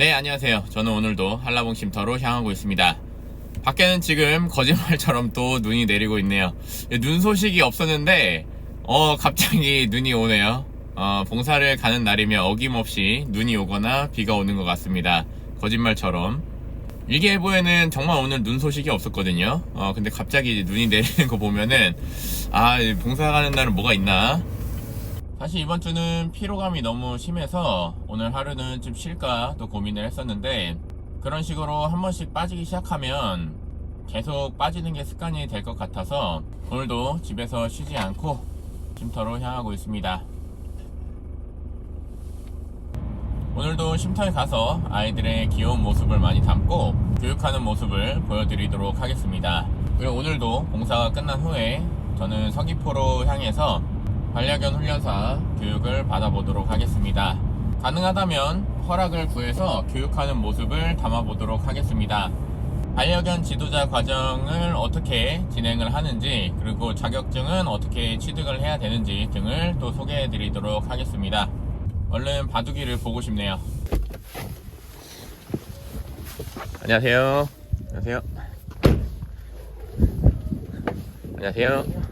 네, 안녕하세요. 저는 오늘도 한라봉 쉼터로 향하고 있습니다. 밖에는 지금 거짓말처럼 또 눈이 내리고 있네요. 눈 소식이 없었는데, 어, 갑자기 눈이 오네요. 어, 봉사를 가는 날이면 어김없이 눈이 오거나 비가 오는 것 같습니다. 거짓말처럼. 일기예보에는 정말 오늘 눈 소식이 없었거든요. 어, 근데 갑자기 눈이 내리는 거 보면은, 아, 봉사 가는 날은 뭐가 있나? 사실 이번 주는 피로감이 너무 심해서 오늘 하루는 좀 쉴까 또 고민을 했었는데 그런 식으로 한 번씩 빠지기 시작하면 계속 빠지는 게 습관이 될 것 같아서 오늘도 집에서 쉬지 않고 쉼터로 향하고 있습니다. 오늘도 쉼터에 가서 아이들의 귀여운 모습을 많이 담고 교육하는 모습을 보여드리도록 하겠습니다. 그리고 오늘도 봉사가 끝난 후에 저는 서귀포로 향해서 반려견 훈련사 교육을 받아보도록 하겠습니다. 가능하다면 허락을 구해서 교육하는 모습을 담아보도록 하겠습니다. 반려견 지도자 과정을 어떻게 진행을 하는지 그리고 자격증은 어떻게 취득을 해야 되는지 등을 또 소개해 드리도록 하겠습니다. 얼른 바둑이를 보고 싶네요. 안녕하세요. 안녕하세요. 안녕하세요.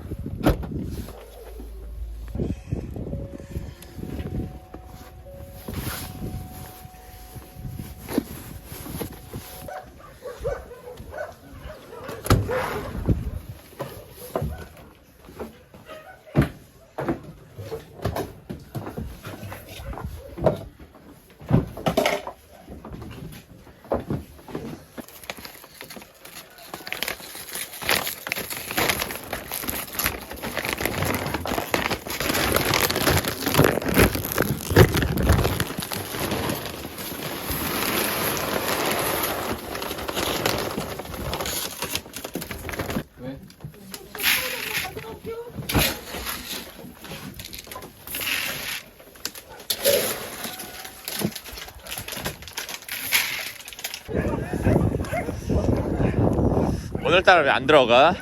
오늘따라 왜 안 들어가?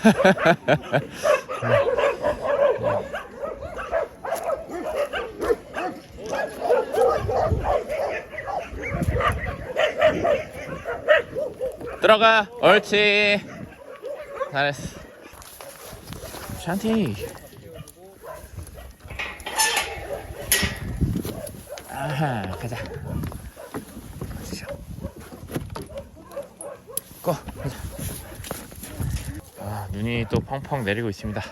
들어가. 옳지. 잘했어. 샨티. 아하, 가자. 가시죠. 고, 가자. 아, 눈이 또 펑펑 내리고 있습니다.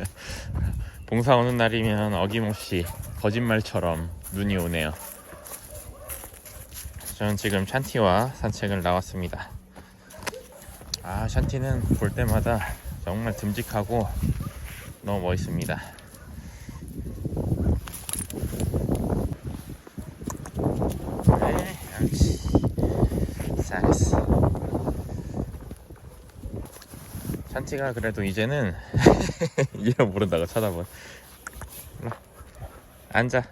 봉사 오는 날이면 어김없이 거짓말처럼 눈이 오네요. 저는 지금 샨티와 산책을 나왔습니다. 아, 샨티는 볼 때마다 정말 듬직하고 너무 멋있습니다. 네, 옳지. 잘했어. 샨티가 그래도 이제는 이름 모른다고. 일로. 앉아.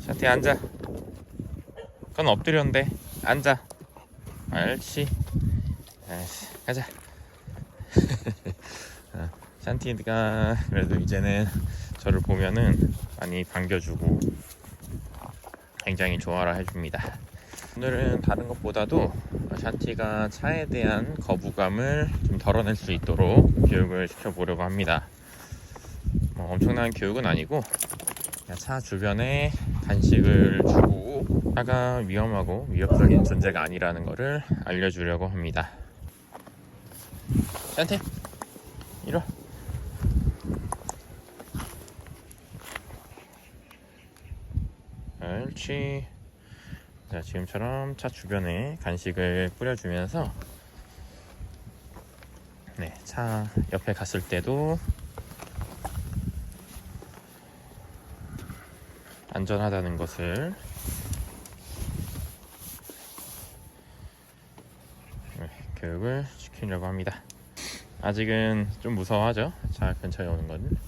샨티 앉아. 그건 엎드렸는데 앉아. 옳지. 아이씨, 가자. 어, 샨티가 그래도 이제는 저를 보면은 많이 반겨주고 굉장히 좋아라 해줍니다. 오늘은 다른 것보다도 샨티가 차에 대한 거부감을 좀 덜어낼 수 있도록 교육을 시켜보려고 합니다. 뭐 엄청난 교육은 아니고 차 주변에 간식을 주고 차가 위험하고 위협적인 존재가 아니라는 것을 알려주려고 합니다. 샨티 이리 와. 옳지. 자, 지금처럼 차 주변에 간식을 뿌려주면서 네, 차 옆에 갔을 때도 안전하다는 것을 네, 교육을 시키려고 합니다. 아직은 좀 무서워하죠? 차 근처에 오는 건.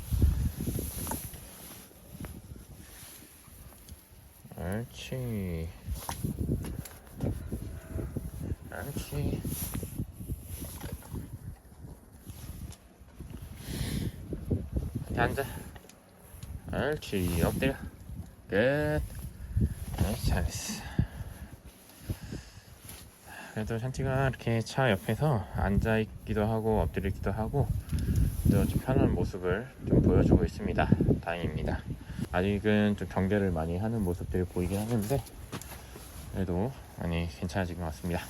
옳지. 이렇게 앉아. 옳지. 엎드려. 끝. 나이스 잘했어. 그래도 샨티가 이렇게 차 옆에서 앉아 있기도 하고 엎드리기도 하고 또 좀 편한 모습을 좀 보여주고 있습니다. 다행입니다 아직은 좀 경계를 많이 하는 모습들이 보이긴 하는데 그래도 많이 괜찮아진 것 같습니다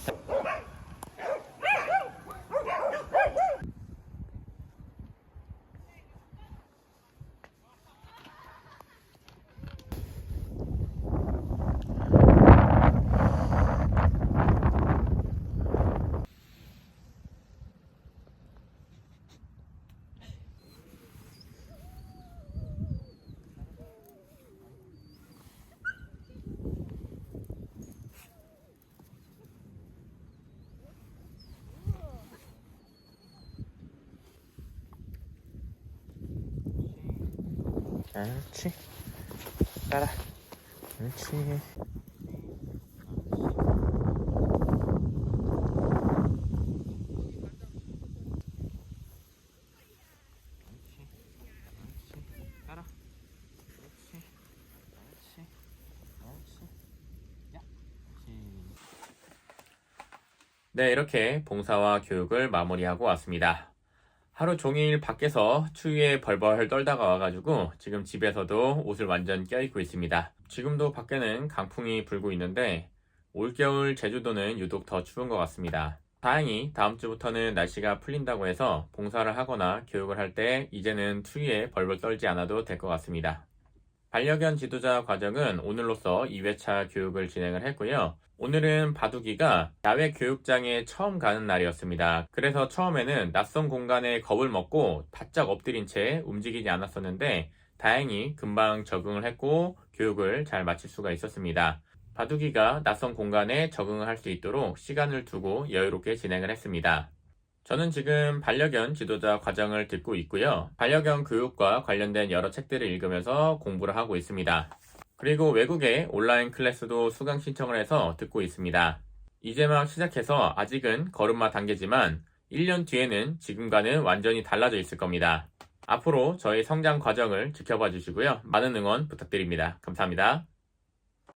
옳지. 따라. 야 네, 이렇게 봉사와 교육을 마무리하고 왔습니다. 하루 종일 밖에서 추위에 벌벌 떨다가 와가지고 지금 집에서도 옷을 완전 껴입고 있습니다. 지금도 밖에는 강풍이 불고 있는데 올겨울 제주도는 유독 더 추운 것 같습니다. 다행히 다음 주부터는 날씨가 풀린다고 해서 봉사를 하거나 교육을 할 때 이제는 추위에 벌벌 떨지 않아도 될 것 같습니다. 반려견 지도자 과정은 오늘로써 2회차 교육을 진행을 했고요. 오늘은 바둑이가 야외 교육장에 처음 가는 날이었습니다. 그래서 처음에는 낯선 공간에 겁을 먹고 바짝 엎드린 채 움직이지 않았었는데 다행히 금방 적응을 했고 교육을 잘 마칠 수가 있었습니다. 바둑이가 낯선 공간에 적응을 할 수 있도록 시간을 두고 여유롭게 진행을 했습니다. 저는 지금 반려견 지도자 과정을 듣고 있고요. 반려견 교육과 관련된 여러 책들을 읽으면서 공부를 하고 있습니다. 그리고 외국의 온라인 클래스도 수강 신청을 해서 듣고 있습니다. 이제 막 시작해서 아직은 걸음마 단계지만 1년 뒤에는 지금과는 완전히 달라져 있을 겁니다. 앞으로 저희 성장 과정을 지켜봐 주시고요. 많은 응원 부탁드립니다. 감사합니다.